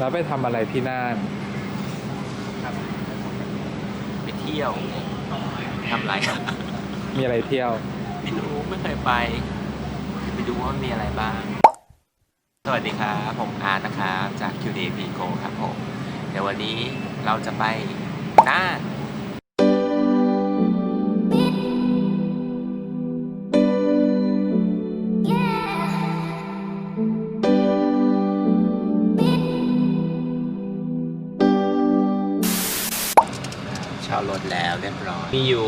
แล้วไปทำอะไรที่น่านครับ ไปเที่ยวทำอะไรมีอะไรเที่ยว ไม่รู้ไม่เคยไป ไปดูว่ามีอะไรบ้าง สวัสดีครับ ผมอาร์ตนะครับจาก QD p Go ครับผม เดี๋ยววันนี้เราจะไปน่าน แล้วเรียบร้อย มีอยู่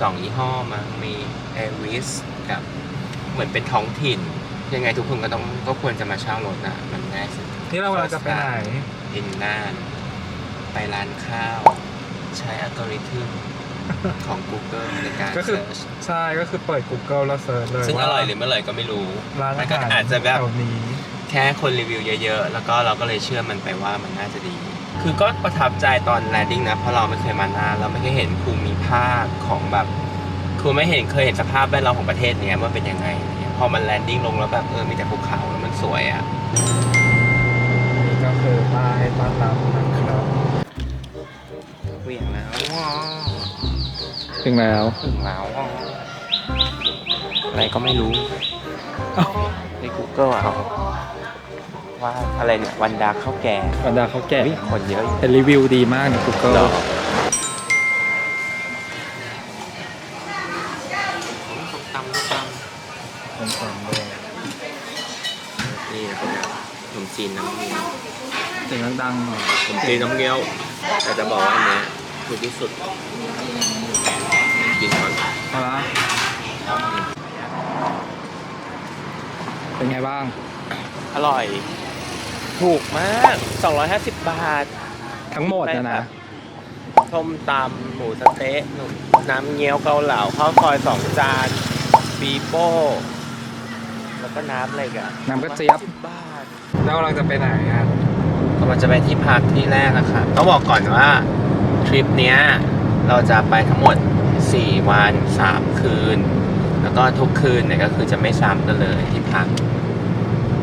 สองยี่ห้อมั้งมี a i r i s กับ เหมือนเป็นท้องถิ่น ยังไงทุกคนก็ต้องก็ควรจะมาเช่ารถนะ มันง่ายสุดนี่เรากำลังจะไปไหนอินน่านไปร้านข้าว ใช้อัลกอริทึมของ Google ในการก็คือเซิร์ชใช่ก็คือเปิด Google แล้วเซิร์ชเลยซึ่งอว่าร่อยหรือไม่อร่อยก็ไม่รู้ ร้านมัอานก็หารอาจจะแบบ แถวนี้ แค่คนรีวิวเยอะๆ แล้วก็เราก็เลยเชื่อมันไปว่ามันน่าจะดี คือก็ประทับใจตอนแลนดิ้งนะ เพราะเราไม่เคยมานานเราไม่เคยเห็นภูมิภาคของแบบคือไม่เห็นเคยเห็นสภาพแวดล้อมของประเทศเนี้ยว่าเป็นยังไงอะไรเงี้ยพอมันแลนดิ้งลงแล้วแบบเออมีแต่ภูเขาแล้วมันสวยอะนี่ก็คือป้ายต้อนรับนะครับเหวี่ยงแล้วว้าวถึงแล้วถึงแล้วว้าวอะไรก็ไม่รู้ใน Google อะ ว่าอะไรเนี่ยวันดาข้าวแก่บรรดาเขาแก่เฮ้ยคนเยอะแต่รีวิวดีมากในด Google อกส้มตำส้มตเป็นความด้วยำนี่นะครับขนมจีนน้ำเงี้ยวเสียงดังๆหน่อยขนมจีนน้ำเงี้ยวแต่จะบอกว่าอันเนี้ยคือที่สุดกินก่อนเอาละเป็นไงบ้าง อร่อย ถูกมาก 250 บาท ทั้งหมดนะนะส้มตำหมูสะเต๊ะหนุ่มน้ำเงี้ยวเกาเหลาข้าวซอยสองจานปีโป้ แล้วก็น้ำอะไรกันน้ำกระเจี๊ยบ บาทแล้วเราจะไปไหนอะกำลังจะไปที่พักที่แรกนะครับต้องบอกก่อนว่าทริปเนี้ยเราจะไปทั้งหมด 4 วัน 3 คืน แล้วก็ทุกคืนเนี่ยก็คือจะไม่ซ้ำกันเลยที่พัก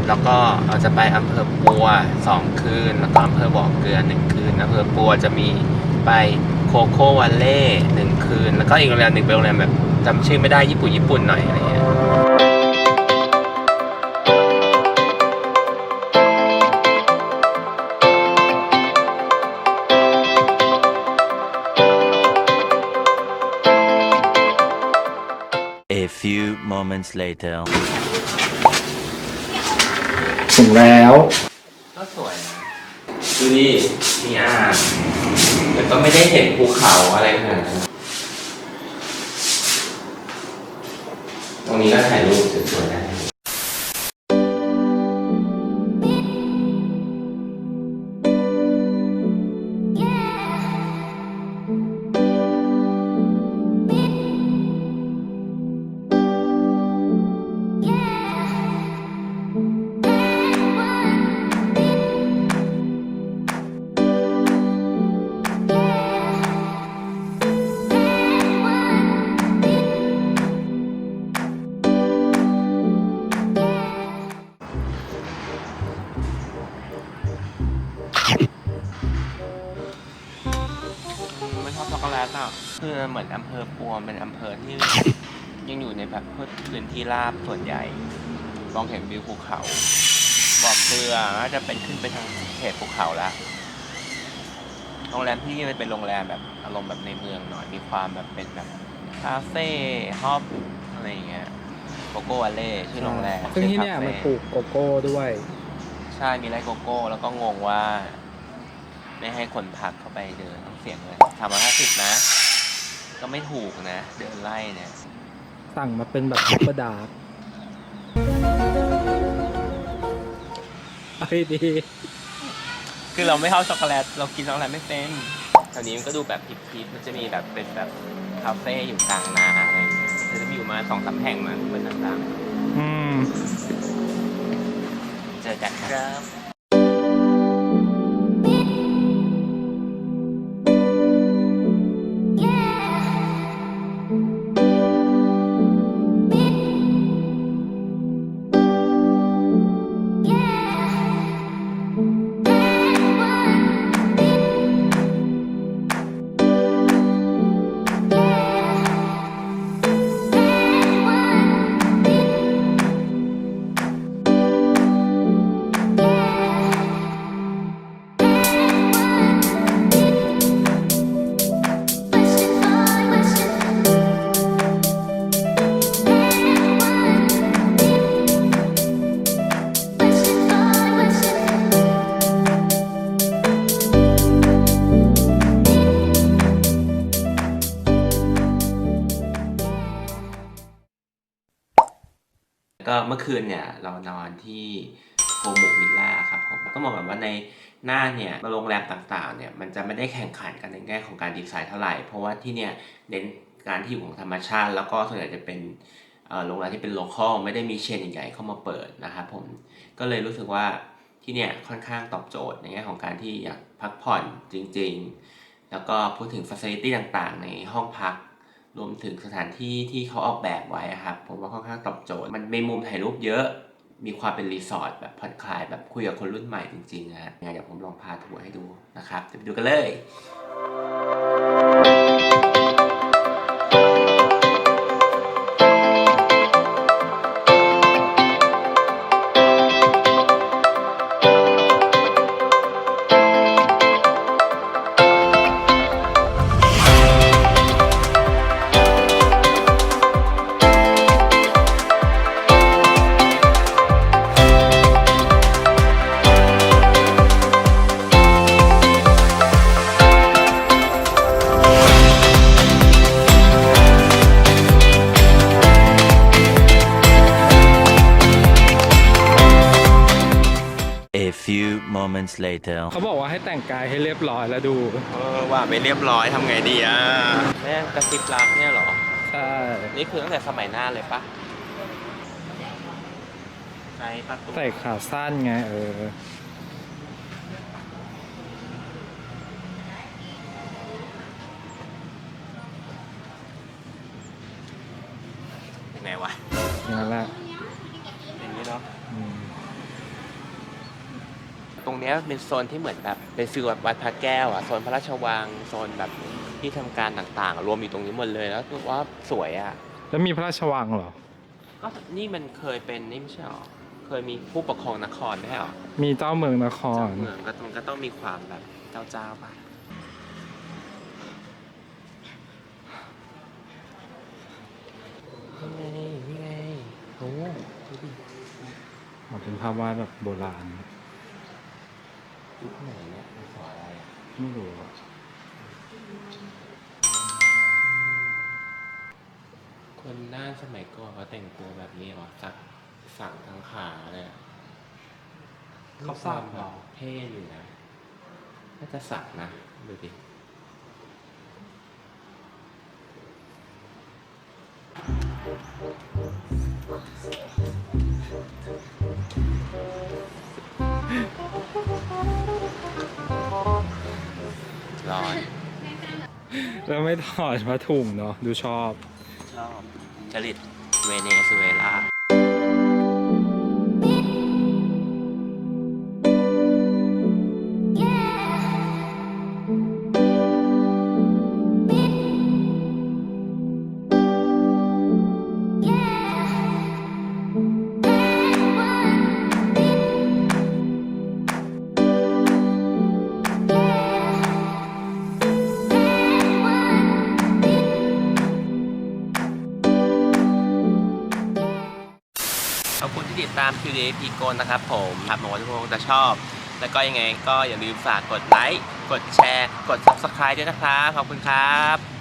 แล้วก็เราจะไปอำเภอปัว2คืน แล้วก็อำเภอบ่อเกลือ1คืนอำเภอปัวจะมีไปโคโค่วันเล่หนึ่งคืน แล้วก็อีกโรงแรมหนึ่งเป็นโรงแรมแบบจำชื่อไม่ได้ญี่ปุ่นญี่ปุ่นหน่อยอะไรเงี้ย A few moments later. ถึงแล้ว ก็สวยนะดูดิมีอ่างแต่ก็ไม่ได้เห็นภูเขาอะไรขนาดนั้นตรงนี้ก็ถ่ายรูปสวยๆนะ อะคือเหมือนอำเภอปัวเป็นอำเภอที่ ยังอยู่ในแบบพื้นที่ราบส่วนใหญ่ มองเห็นวิวภูเขา บอกเกลือน่าจะเป็นขึ้นไปทางเขตภูเขาแล้วโรงแรมที่นี่มันเป็นโรงแรมแบบอารมณ์แบบในเมืองหน่อยมีความแบบเป็นแบบคาเฟ่ฮอปอะไรอย่างเงี้ยโกโก้วาเล่ชื่อโรงแรมซึ่งที่เนี่ยมันปลูกโกโก้ด้วย ใช่มีไร่โกโก้ แล้วก็งงว่า ไม่ให้คนพักเข้าไปเดินต้องเสียงเลยสามร้อยห้าสิบนะ ก็ไม่ถูกนะ เดินไล่เนี่ย สั่งมาเป็นแบบซุปเปอร์ดาร์กไอ้ดีคือเราไม่ชอบช็อกโกแลต เรากินช็อกโกแลตไม่เป็นแถวนี้มันก็ดูแบบพิบๆมันจะมีแบบเป็นแบบคาเฟ่อยู่กลางนาอะไรอย่างเงี้ยแต่จะมีอยู่มาสองสามแห่งมันเป็นต่างอืม ๆเจอกันครับ คืนเนี่ยเรานอนที่โฮมุวิลล่าครับผมต้องบอกแบบว่าในหน้าเนี่ยโรงแรมต่างๆเนี่ยมันจะไม่ได้แข่งขันกันในแง่ของการดีไซน์เท่าไหร่ เพราะว่าที่เนี่ยเน้นการที่อยู่ของธรรมชาติ แล้วก็ส่วนใหญ่จะเป็นโรงแรมที่เป็นโลคอลไม่ได้มีเชนใหญ่ๆเข้ามาเปิดนะครับผมก็เลยรู้สึกว่าที่เนี่ยค่อนข้างตอบโจทย์ในแง่ของการที่อยากพักผ่อนจริง ๆ แล้วก็พูดถึงฟั c ซิลิตี้ต่างๆ ในห้องพัก รวมถึงสถานที่ที่เขาออกแบบไว้ครับผมว่าค่อนข้างตอบโจทย์ มันมีมุมถ่ายรูปเยอะ มีความเป็นรีสอร์ทแบบผ่อนคลายแบบคุยกับคนรุ่นใหม่จริงๆนะฮะยังไงเดี๋ยวผมลองพาทัวร์ให้ดูนะครับเดี๋ยวไปดูกันเลย A few moments later. เขาบอกว่าให้แต่งกายให้เรียบร้อยแล้วดู เออว่าไม่เรียบร้อยทำไงดีอะ แม่งกระซิบรักเนี่ยเหรอ ใช่ นี่คือตั้งแต่สมัยหน้าเลยปะในประตูใส่ขาสั้นไงเออ ยังไงวะ อย่างนั้นแหละ อย่างนี้เนาะ อืม ตรงเนี้ยเป็นโซนที่เหมือนแบบเป็นฟิลแบบวัดพระแก้วอะโซนพระราชวังโซนแบบที่ทำการต่างๆ รวมอยู่ตรงนี้หมดเลยแล้วรู้ว่าสวยอะแล้วมีพระราชวังเหรอ ก็นี่มันเคยเป็นนี่ไม่ใช่หรอเคยมีผู้ปกครองนครไม่ใช่หรอมีเจ้าเมืองนครเมืองก็ต้องก็ต้องมีความแบบเจ้าเจ้าๆป่ะนี่ไงนี่ไงโอ้ดูดิ อ๋อเป็นภาพวาดแบบโบราณ ยุคไหนเนี่ยมันสอนอะไรอะไม่รู้อะคนน่านสมัยก่อนเขาแต่งตัวแบบนี้เหรอสักสั่งทั้งขาเลยอะเขาสักเหรอเท่อยู่นะน่าจะสักนะดูดิ แล้วไม่ถอดผ้าถุงเนาะดูชอบ ชอบจริตเวเนซุเอลาามคิวเดพีโกนนะครับผมครับหวังว่าทุกคนจะชอบ แล้วก็ยังไงก็อย่าลืมฝากกดไลค์ กดแชร์ กด Subscribe ด้วยนะครับ ขอบคุณครับ